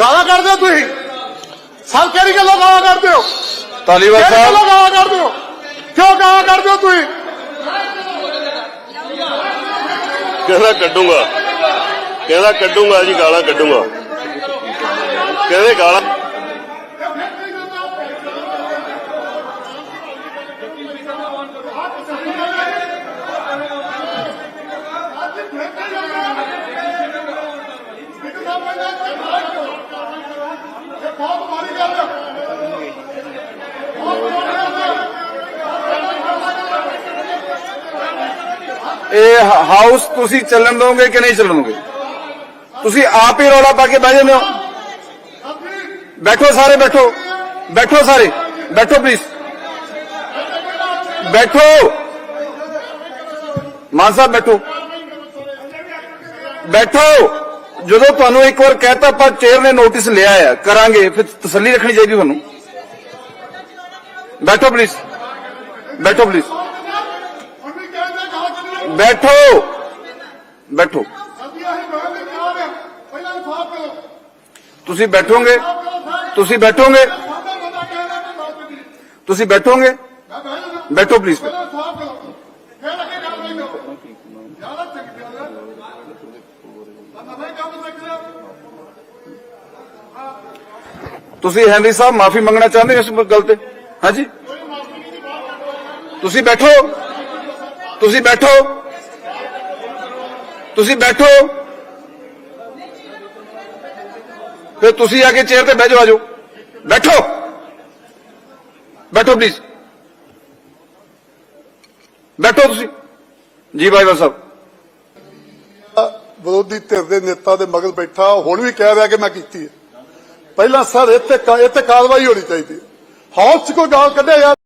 ਗਾਲਾਂ ਕੱਢਦੇ ਹੋ ਤੁਸੀਂ? ਸਭ ਕਿਹੜੀ ਗੱਲੋਂ ਗਾਲਾਂ ਕੱਢਦੇ ਹੋ? ਤਾਲੀਵਾਲ ਕਿਹੜੀ ਗੱਲੋਂ ਸਾਹਿਬ ਗਾਲਾਂ ਕੱਢਦੇ ਹੋ? ਕਿਉਂ ਗਾਲਾਂ ਕੱਢਦੇ ਹੋ ਤੁਸੀਂ? ਕਹਿੰਦਾ ਕੱਢੂੰਗਾ। ਕਹਿੰਦਾ ਕੱਢੂੰਗਾ ਜੀ ਗਾਲਾਂ ਕੱਢੂੰਗਾ। ਕਹਿੰਦੇ ਗਾਲਾਂ ਇਹ ਹਾਊਸ ਤੁਸੀਂ ਚੱਲਣ ਦੋਗੇ ਕਿ ਨਹੀਂ ਚੱਲਣ ਦੋਗੇ? ਤੁਸੀਂ ਆਪ ਹੀ ਰੌਲਾ ਪਾ ਕੇ ਬਹਿ ਜਾਂਦੇ ਹੋ। ਬੈਠੋ ਸਾਰੇ, ਬੈਠੋ। ਬੈਠੋ ਸਾਰੇ। ਬੈਠੋ ਪਲੀਜ਼ ਬੈਠੋ। ਮਾਨ ਸਾਹਿਬ, ਬੈਠੋ। ਬੈਠੋ। ਜਦੋਂ ਤੁਹਾਨੂੰ ਇੱਕ ਵਾਰ ਕਹਿਤਾ ਆਪਾਂ ਚੇਅਰ ਨੇ ਨੋਟਿਸ ਲਿਆ ਹੈ ਕਰਾਂਗੇ। ਫਿਰ ਤਸੱਲੀ ਰੱਖਣੀ ਚਾਹੀਦੀ ਤੁਹਾਨੂੰ। ਬੈਠੋ ਪਲੀਜ਼ ਬੈਠੋ ਪਲੀਜ਼ ਹੁਣ ਵੀ ਕਹਿੰਦੇ ਗਾਲਾਂ ਕੱਢਦੇ ਬੈਠੋ ਬੈਠੋ ਅਸੀਂ ਆਹੀ ਬਹਿਣ ਦੀ ਚਾਹ ਆ ਪਹਿਲਾਂ ਇਨਸਾਫ ਕਰੋ ਤੁਸੀਂ ਬੈਠੋਗੇ ਇਨਸਾਫ਼ ਕਰੋ ਸਾਰੇ ਤੁਸੀਂ ਬੈਠੋਗੇ ਸਾਡਾ ਬੰਦਾ ਕਹਿੰਦਾ ਕਿ ਬਾਤ ਨਹੀਂ ਤੁਸੀਂ ਬੈਠੋਗੇ ਮੈਂ ਬਹਿ ਜਾਣਾ ਬੈਠੋ ਪਲੀਜ਼ ਪਹਿਲਾਂ ਇਨਸਾਫ ਕਰੋ ਫਿਰ ਅੱਗੇ ਗੱਲ ਨਹੀਂ ਕਰੋ ਜ਼ਿਆਦਾ ਚੱਕ ਜ਼ਿਆਦਾ ਮੈਂ ਭਾਈ ਕੰਮ ਸਿੱਖ ਲਿਆ ਤੁਸੀਂ ਹੈਨਰੀ ਸਾਹਿਬ ਮਾਫੀ ਮੰਗਣਾ ਚਾਹੁੰਦੇ ਹੋ ਇਸ ਗੱਲ ਤੇ ਹਾਂਜੀ ਤੁਸੀਂ ਬੈਠੋ ਤੁਸੀਂ ਬੈਠੋ ਤੁਸੀਂ ਬੈਠੋ। ਫਿਰ ਤੁਸੀਂ ਆ ਕੇ ਚੇਅਰ ਤੇ ਬਹਿ ਜਾਓ ਆਜੋ ਬੈਠੋ। ਬੈਠੋ ਪਲੀਜ਼ ਬੈਠੋ ਤੁਸੀਂ। ਜੀ ਭਾਈ ਸਾਹਿਬ। ਵਿਰੋਧੀ ਧਿਰ ਦੇ ਨੇਤਾ ਦੇ ਮਗਰ ਬੈਠਾ, ਹੁਣ ਵੀ ਕਹਿ ਰਿਹਾ ਕਿ ਮੈਂ ਕੀਤੀ ਹੈ। ਪਹਿਲਾਂ ਸਰ, ਇੱਥੇ ਕਾ- ਇੱਥੇ ਕਾਰਵਾਈ ਹੋਣੀ ਚਾਹੀਦੀ ਹੈ। ਹਾਊਸ 'ਚ ਕੋਈ ਗਾਲ ਕੱਢਿਆ ਯਾਰ।